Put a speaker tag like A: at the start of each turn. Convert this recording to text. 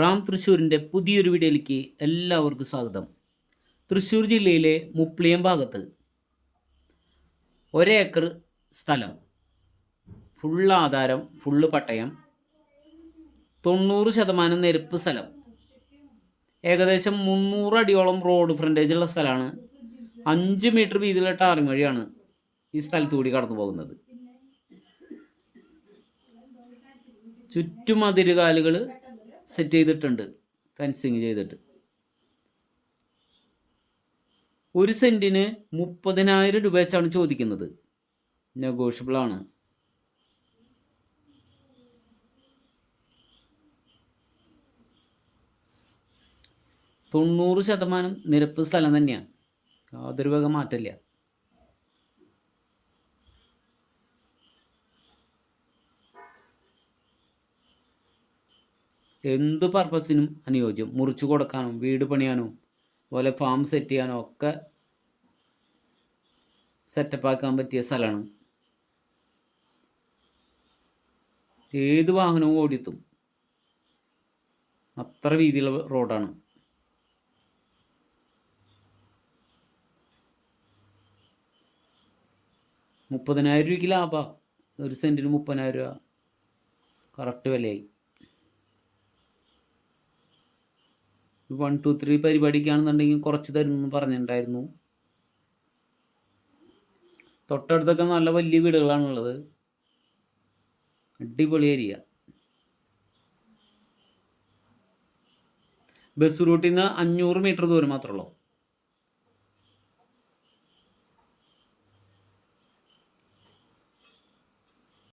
A: റാം തൃശ്ശൂരിന്റെ പുതിയൊരു വീഡിയോയിലേക്ക് എല്ലാവർക്കും സ്വാഗതം. തൃശ്ശൂർ ജില്ലയിലെ മുപ്ലിയം ഭാഗത്ത് ഒരേക്കർ സ്ഥലം. ഫുൾ ആധാരം ഫുള്ള് പട്ടയം. തൊണ്ണൂറ് ശതമാനം നെരുപ്പ് സ്ഥലം. ഏകദേശം മുന്നൂറ് അടിയോളം റോഡ് ഫ്രണ്ടേജ് ഉള്ള സ്ഥലമാണ്. അഞ്ച് മീറ്റർ വീതിയിലുള്ള ടാറിങ് വഴിയാണ് ഈ സ്ഥലത്തുകൂടി കടന്നു പോകുന്നത്. ചുറ്റുമതിരുകാലുകൾ സെറ്റ് ചെയ്തിട്ടുണ്ട്. ഫെൻസിങ് ചെയ്തിട്ട്. ഒരു സെന്റിന് മുപ്പതിനായിരം രൂപ വെച്ചാണ് ചോദിക്കുന്നത്. നെഗോഷ്യബിൾ ആണ്. തൊണ്ണൂറ് ശതമാനം നിരപ്പ് സ്ഥലം തന്നെയാണ്. യാതൊരു വക മാറ്റമില്ല. എന്ത് പർപ്പസിനും അനുയോജ്യം. മുറിച്ചു കൊടുക്കാനും വീട് പണിയാനും അതുപോലെ ഫാം സെറ്റ് ചെയ്യാനും ഒക്കെ സെറ്റപ്പ് ആക്കാൻ പറ്റിയ സ്ഥലമാണ്. ഏത് വാഹനവും ഓടിത്തും അത്ര വീതിയുള്ള റോഡാണ്. മുപ്പതിനായിരം രൂപയ്ക്ക് ലാഭമാണ് ഒരു സെന്റിന് മുപ്പതിനായിരം രൂപ. കറക്റ്റ് വിലയായി. വൺ ടു ത്രീ പരിപാടിക്കാണെന്നുണ്ടെങ്കിൽ കുറച്ച് തരുമെന്ന് പറഞ്ഞിട്ടുണ്ടായിരുന്നു. തൊട്ടടുത്തൊക്കെ നല്ല വലിയ വീടുകളാണുള്ളത്. അടിപൊളി ഏരിയ ബസ് റൂട്ടിൽ നിന്ന് അഞ്ഞൂറ് മീറ്റർ ദൂരം മാത്രമേ ഉള്ളൂ.